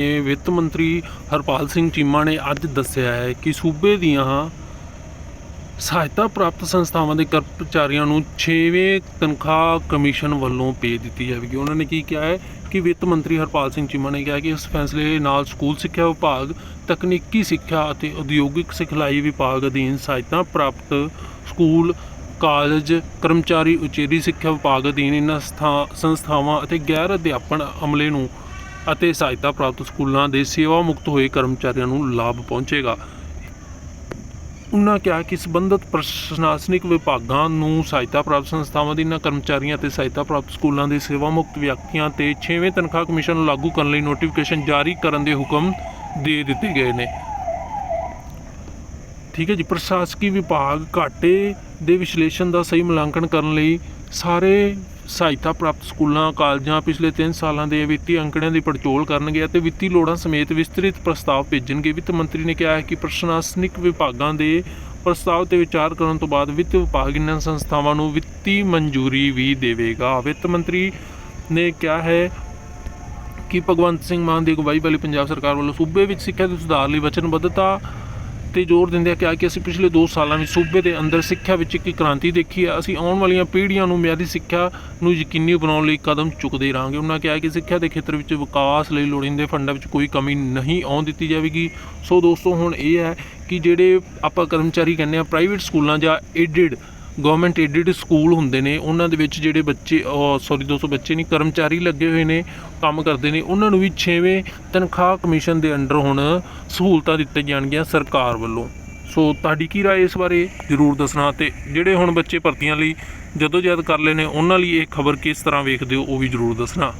ਇਹ ਵਿੱਤ ਮੰਤਰੀ ਹਰਪਾਲ ਸਿੰਘ ਚੀਮਾ ਨੇ ਅੱਜ ਦੱਸਿਆ ਹੈ ਕਿ ਸੂਬੇ ਦੀਆਂ ਸਹਾਇਤਾ ਪ੍ਰਾਪਤ ਸੰਸਥਾਵਾਂ ਦੇ ਕਰਮਚਾਰੀਆਂ ਨੂੰ 6ਵੇਂ ਤਨਖਾਹ ਕਮਿਸ਼ਨ ਵੱਲੋਂ ਪੇ ਦਿੱਤੀ ਜਾਵੇਗੀ। ਉਹਨਾਂ ਨੇ ਕੀ ਕਿਹਾ ਹੈ ਕਿ ਵਿੱਤ ਮੰਤਰੀ ਹਰਪਾਲ ਸਿੰਘ ਚੀਮਾ ਨੇ ਕਿਹਾ ਕਿ ਇਸ ਫੈਸਲੇ ਨਾਲ ਸਕੂਲ ਸਿੱਖਿਆ ਵਿਭਾਗ, ਤਕਨੀਕੀ ਸਿੱਖਿਆ ਅਤੇ ਉਦਯੋਗਿਕ ਸਿਖਲਾਈ ਵਿਭਾਗ ਅਧੀਨ ਸਹਾਇਤਾ ਪ੍ਰਾਪਤ ਸਕੂਲ, ਕਾਲਜ, ਕਰਮਚਾਰੀ ਉਚੇਰੀ ਸਿੱਖਿਆ ਵਿਭਾਗ ਅਧੀਨ ਇਹਨਾਂ ਸਥਾ- ਸੰਸਥਾਵਾਂ ਅਤੇ ਗੈਰ ਅਧਿਆਪਨ ਅਮਲੇ ਨੂੰ ਅਤੇ ਸਹਾਇਤਾ ਪ੍ਰਾਪਤ ਸਕੂਲਾਂ ਦੇ ਸੇਵਾ ਮੁਕਤ ਹੋਏ ਕਰਮਚਾਰੀਆਂ ਨੂੰ ਲਾਭ ਪਹੁੰਚੇਗਾ। ਉਨ੍ਹਾਂ ਕਿਹਾ ਕਿ ਸੰਬੰਧਿਤ ਪ੍ਰਸ਼ਾਸਨਿਕ ਵਿਭਾਗਾਂ ਨੂੰ ਸਹਾਇਤਾ ਪ੍ਰਾਪਤ ਸੰਸਥਾਵਾਂ ਦੇ ਇਹਨਾਂ ਕਰਮਚਾਰੀਆਂ ਤੇ ਸਹਾਇਤਾ ਪ੍ਰਾਪਤ ਸਕੂਲਾਂ ਦੇ ਸੇਵਾ ਮੁਕਤ ਵਿਅਕਤੀਆਂ ਤੇ 6ਵੇਂ ਤਨਖਾਹ ਕਮਿਸ਼ਨ ਨੂੰ ਲਾਗੂ ਕਰਨ ਲਈ ਨੋਟੀਫਿਕੇਸ਼ਨ ਜਾਰੀ ਕਰਨ ਦੇ ਹੁਕਮ ਦੇ ਦਿੱਤੇ ਗਏ ਨੇ। ਠੀਕ ਹੈ ਜੀ, ਪ੍ਰਸ਼ਾਸਕੀ ਵਿਭਾਗ ਘਾਟੇ ਦੇ ਵਿਸ਼ਲੇਸ਼ਣ ਦਾ ਸਹੀ ਮੁਲਾਂਕਣ ਕਰਨ ਲਈ ਸਾਰੇ ਸਹਾਇਤਾ ਪ੍ਰਾਪਤ ਸਕੂਲਾਂ, ਕਾਲਜਾਂ ਪਿਛਲੇ 3 ਸਾਲਾਂ ਦੇ ਵਿੱਤੀ ਅੰਕੜਿਆਂ ਦੀ ਪੜਚੋਲ ਕਰਨਗੇ ਅਤੇ ਵਿੱਤੀ ਲੋੜਾਂ ਸਮੇਤ ਵਿਸਤ੍ਰਿਤ ਪ੍ਰਸਤਾਵ ਭੇਜਣਗੇ। ਵਿੱਤ ਮੰਤਰੀ ਨੇ ਕਿਹਾ ਹੈ ਕਿ ਪ੍ਰਸ਼ਾਸਨਿਕ ਵਿਭਾਗਾਂ ਦੇ ਪ੍ਰਸਤਾਵ ਤੇ ਵਿਚਾਰ ਕਰਨ ਤੋਂ ਬਾਅਦ ਵਿੱਤ ਵਿਭਾਗ ਇਹਨਾਂ ਸੰਸਥਾਵਾਂ ਨੂੰ ਵਿੱਤੀ ਮਨਜ਼ੂਰੀ ਵੀ ਦੇਵੇਗਾ। ਵਿੱਤ ਮੰਤਰੀ ਨੇ ਕਿਹਾ ਹੈ ਕਿ ਭਗਵੰਤ ਸਿੰਘ ਮਾਨ ਦੀ ਅਗਵਾਈ ਵਾਲੀ ਪੰਜਾਬ ਸਰਕਾਰ ਵੱਲੋਂ ਸੂਬੇ ਵਿੱਚ ਸਿੱਖਿਆ ਦੇ ਸੁਧਾਰ ਲਈ ਵਚਨਬੱਧਤਾ ਤੇ ਜ਼ੋਰ ਦਿੰਦਿਆਂ ਕਿਹਾ ਕਿ ਅਸੀਂ ਪਿਛਲੇ 2 ਸਾਲਾਂ ਵਿੱਚ ਸੂਬੇ ਦੇ ਅੰਦਰ ਸਿੱਖਿਆ ਵਿੱਚ ਇੱਕ ਕ੍ਰਾਂਤੀ ਦੇਖੀ ਹੈ। ਅਸੀਂ ਆਉਣ ਵਾਲੀਆਂ ਪੀੜ੍ਹੀਆਂ ਨੂੰ ਮਿਆਰੀ ਸਿੱਖਿਆ ਨੂੰ ਯਕੀਨੀ ਬਣਾਉਣ ਲਈ ਕਦਮ ਚੁੱਕਦੇ ਰਹਾਂਗੇ ਉਹਨਾਂ ਕਿਹਾ ਕਿ ਸਿੱਖਿਆ ਦੇ ਖੇਤਰ ਵਿੱਚ ਵਿਕਾਸ ਲਈ ਲੋੜੀਂਦੇ ਫੰਡਾਂ ਵਿੱਚ ਕੋਈ ਕਮੀ ਨਹੀਂ ਆਉਣ ਦਿੱਤੀ ਜਾਵੇਗੀ। ਸੋ ਦੋਸਤੋ, ਹੁਣ ਇਹ ਹੈ ਕਿ ਜਿਹੜੇ ਆਪਾਂ ਕਰਮਚਾਰੀ ਕਹਿੰਦੇ ਆ ਪ੍ਰਾਈਵੇਟ ਸਕੂਲਾਂ ਜਾਂ ਏਡਿਡ ਗਵਰਨਮੈਂਟ ਏਡਡ ਸਕੂਲ ਹੁੰਦੇ ਨੇ ਉਹਨਾਂ ਦੇ ਵਿੱਚ ਜਿਹੜੇ ਬੱਚੇ ਸੌਰੀ ਦੋਸਤੋ ਬੱਚੇ ਨਹੀਂ ਕਰਮਚਾਰੀ ਲੱਗੇ ਹੋਏ ਨੇ ਕੰਮ ਕਰਦੇ ਨੇ ਉਹਨਾਂ ਨੂੰ ਵੀ 6ਵੇਂ ਤਨਖਾਹ ਕਮਿਸ਼ਨ ਦੇ ਅੰਡਰ ਹੁਣ ਸਹੂਲਤਾਂ ਦਿੱਤੀਆਂ ਜਾਣਗੀਆਂ ਸਰਕਾਰ ਵੱਲੋਂ ਸੋ ਤੁਹਾਡੀ ਕੀ رائے ਇਸ ਬਾਰੇ ਜਰੂਰ ਦੱਸਣਾ ਤੇ ਜਿਹੜੇ ਹੁਣ ਬੱਚੇ ਭਰਤੀਆਂ ਲਈ ਜਦੋਂ ਜਦ ਕਰ ਲਏ ਨੇ ਉਹਨਾਂ ਲਈ ਇਹ ਖਬਰ ਕਿਸ ਤਰ੍ਹਾਂ ਵੇਖਦੇ ਹੋ ਉਹ ਵੀ ਜਰੂਰ ਦੱਸਣਾ